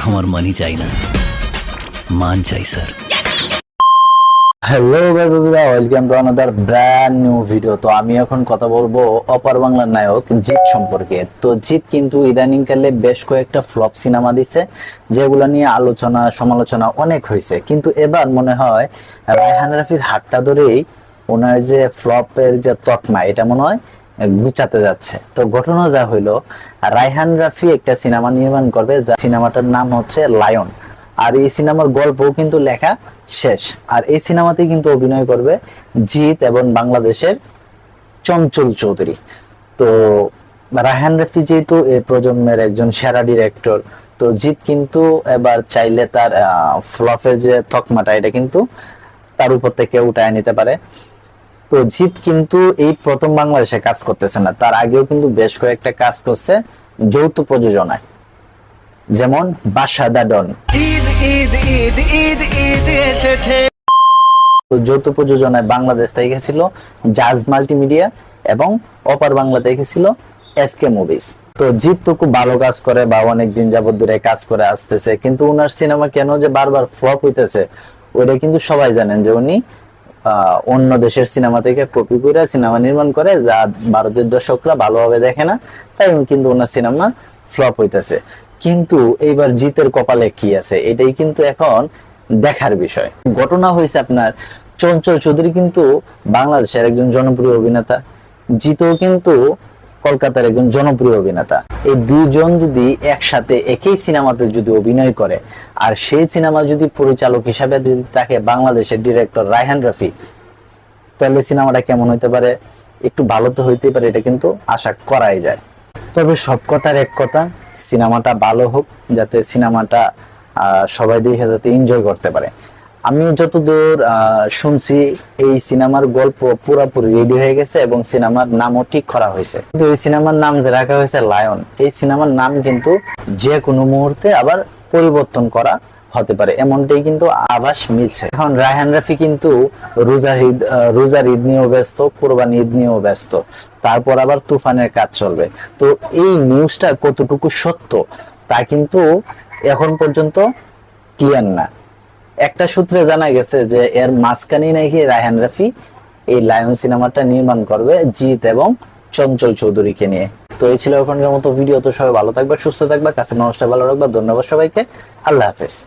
আমার মানি চাই না। মান চাই স্যার হ্যালো বন্ধুরা welcome to another brand new video তো আমি এখন কথা বলব অপার বাংলার নায়ক জিৎ সম্পর্কে। তো জিৎ কিন্তু ইদানিং কালে বেশ কয়েকটা ফ্লপ সিনেমা দিছে, যেগুলো নিয়ে আলোচনা, সমালোচনা অনেক হয়েছে। কিন্তু এবার মনে হয় রায়হান রাফির হাতটা ধরেই ওনার যে ফ্লপের যে তকমা, এটা মনে হয় গুচাতে যাচ্ছে। তো ঘটনা যা হইল, রায়হান রাফি একটা সিনেমা নির্মাণ করবে, যা সিনেমাটার নাম হচ্ছে লায়ন। আর এই সিনেমার গল্পও কিন্তু লেখা শেষ। আর এই সিনেমাতে কিন্তু অভিনয় করবে জিৎ এবং বাংলাদেশের চঞ্চল চৌধুরী। তো রায়হান রাফি যেহেতু এই প্রজন্মের একজন সেরা ডিরেক্টর তো জিৎ কিন্তু এবার চাইলে তার ফ্লপের যে তকমাটা, এটা কিন্তু তার উপর থেকে উঠায় নিতে পারে। তো জিৎ কিন্তু এই প্রথম বাংলাদেশে কাজ করতেছে না। তার আগেও কিন্তু বেশ কয়েকটা কাজ করছে যৌথ প্রযোজনায়। যেমন বাসা দা ডন যৌথ প্রযোজনায় বাংলাদেশ থেকে গেছিল জাজ মাল্টিমিডিয়া এবং অপার বাংলা দেখেছিল এসকে মুভিজ। তো জিৎ তো খুব ভালো কাজ করে বা অনেক দিন যাবত দূরে কাজ করে আসতেছে। কিন্তু উনার সিনেমা কেন যে বারবার ফ্লপ হইতেছে ওটা কিন্তু সবাই জানেন যে উনি অন্য দেশের সিনেমা থেকে কপি করে সিনেমা নির্মাণ করে, যা ভারতের দর্শকরা ভালোভাবে দেখে না, তাই কিন্তু ওনার সিনেমা ফ্লপ হইতেছে। কিন্তু এইবার জিতের কপালে কি আছে? এটাই কিন্তু এখন দেখার বিষয়। ঘটনা হয়েছে আপনার, চঞ্চল চৌধুরী কিন্তু বাংলাদেশের একজন জনপ্রিয় অভিনেতা। জিতও কিন্তু কলকাতার একজন জনপ্রিয় অভিনেতা। এই দুইজন যদি একসাথে একই সিনেমাতে যদি অভিনয় করে, আর সেই সিনেমা যদি পরিচালক হিসাবে যদি তাকে বাংলাদেশের ডিরেক্টর রায়হান রফি, তাহলে সিনেমাটা কেমন হইতে পারে? একটু ভালো তো হইতেই পারে, এটা কিন্তু আশা করাই যায়। তবে সব কথার এক কথা, সিনেমাটা ভালো হোক, যাতে সিনেমাটা সবাই দেখে যাতে এনজয় করতে পারে। আমি যতদূর শুনছি, এই সিনেমার গল্প পুরোপুরি রেডি হয়ে গেছে এবং সিনেমার নামও ঠিক করা হয়েছে। কিন্তু এই সিনেমার নাম যে রাখা হয়েছে লায়ন এই সিনেমার নাম কিন্তু যে কোনো মুহূর্তে আবার পরিবর্তন করা হতে পারে। এমনটাই কিন্তু আভাস মিলছে। এখন রায়হান রাফি কিন্তু রোজার ঈদ রোজার ঈদ নিয়েও ব্যস্ত কোরবানি ঈদ নিয়েও ব্যস্ত। তারপর আবার তুফানের কাজ চলবে। তো এই নিউজটা কতটুকু সত্য তা কিন্তু এখন পর্যন্ত ক্লিয়ার না। একটা সূত্রে জানা গেছে যে এর মাঝখানে নাকি রায়হান রাফি এই লায়ন সিনেমাটা নির্মাণ করবে জিৎ এবং চঞ্চল চৌধুরীকে নিয়ে। তো এই ছিল এখনকার মতো ভিডিও। তো সবাই ভালো থাকবে সুস্থ থাকবে কাছে মানুষটা ভালো রাখবে ধন্যবাদ সবাইকে। আল্লাহ হাফেজ।